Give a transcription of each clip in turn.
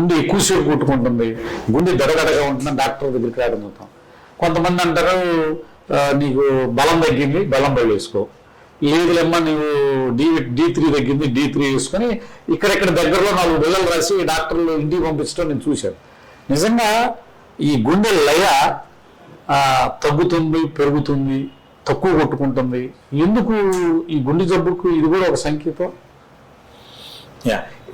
గుండె ఎక్కువసేపు కొట్టుకుంటుంది. గుండె దడగడగా ఉంటుంది డాక్టర్ దగ్గరికి రావడం అవుతాం కొంతమంది అంటారు నీకు బలం తగ్గింది బలం బయలు వేసుకో లేదులేమ్మా నీవు డి డి త్రీ తగ్గింది డి త్రీ వేసుకొని ఇక్కడెక్కడ దగ్గరలో నాలుగు బిల్లలు రాసి డాక్టర్లు ఇంటికి పంపించడం నేను చూశాను. నిజంగా ఈ గుండె లయ తగ్గుతుంది పెరుగుతుంది తక్కువ కొట్టుకుంటుంది. ఎందుకు ఈ గుండె జబ్బుకు ఇది కూడా ఒక సంకేతం?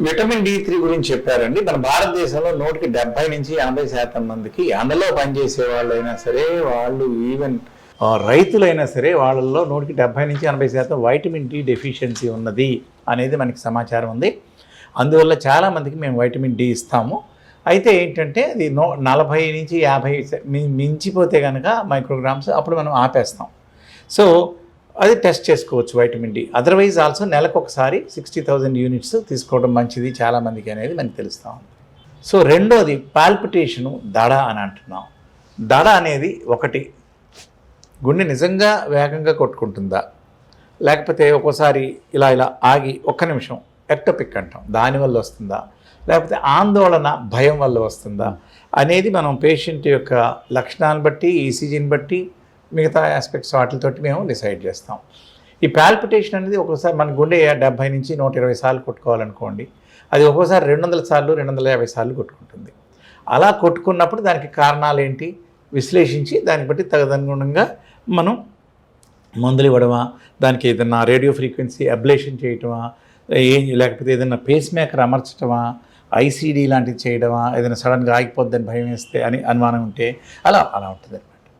విటమిన్ డి త్రీ గురించి చెప్పారండి. మన భారతదేశంలో నూటికి డెబ్బై నుంచి ఎనభై శాతం మందికి అందులో పనిచేసే వాళ్ళైనా సరే వాళ్ళు ఈవెన్ రైతులైనా సరే వాళ్ళల్లో నూటికి డెబ్బై నుంచి ఎనభై శాతం వైటమిన్ డి డెఫిషియన్సీ ఉన్నది అనేది మనకి సమాచారం ఉంది. అందువల్ల చాలామందికి మేము వైటమిన్ డి ఇస్తాము. అయితే ఏంటంటే అది నో నలభై నుంచి యాభై మించిపోతే కనుక మైక్రోగ్రామ్స్ అప్పుడు మనం ఆపేస్తాం. సో అది టెస్ట్ చేసుకోవచ్చు వైటమిన్ డి అదర్వైజ్ ఆల్సో నెలకు ఒకసారి సిక్స్టీ థౌజండ్ యూనిట్స్ తీసుకోవడం మంచిది చాలామందికి అనేది మనకి తెలుస్తా ఉంది. సో రెండోది పాల్పిటేషను దడ అని అంటున్నాం. దడ అనేది ఒకటి. గుండె నిజంగా వేగంగా కొట్టుకుంటుందా? లేకపోతే ఒక్కోసారి ఇలా ఇలా ఆగి ఒక్క నిమిషం ఎక్టోపిక్ అంటాం? దానివల్ల వస్తుందా? లేకపోతే ఆందోళన భయం వల్ల వస్తుందా? అనేది మనం పేషెంట్ యొక్క లక్షణాలను బట్టి ఈసీజీని బట్టి మిగతా ఆస్పెక్ట్స్ వాటితోటి మేము డిసైడ్ చేస్తాం. ఈ పాల్పిటేషన్ అనేది ఒక్కోసారి మన గుండె డెబ్బై నుంచి నూట ఇరవై సార్లు కొట్టుకోవాలనుకోండి అది ఒక్కోసారి రెండు వందల సార్లు రెండు వందల యాభై సార్లు కొట్టుకుంటుంది. అలా కొట్టుకున్నప్పుడు దానికి కారణాలు ఏంటి విశ్లేషించి దాన్ని బట్టి తదనుగుణంగా మనం మందులు ఇవ్వడమా దానికి ఏదైనా రేడియో ఫ్రీక్వెన్సీ అబ్లేషన్ చేయటమా ఏం లేకపోతే ఏదైనా పేస్ మేకర్ అమర్చటమా ఐసీడీ లాంటివి చేయడమా ఏదైనా సడన్గా ఆగిపోద్దని భయం వేస్తే అని అనుమానం ఉంటే అలా అలా ఉంటుంది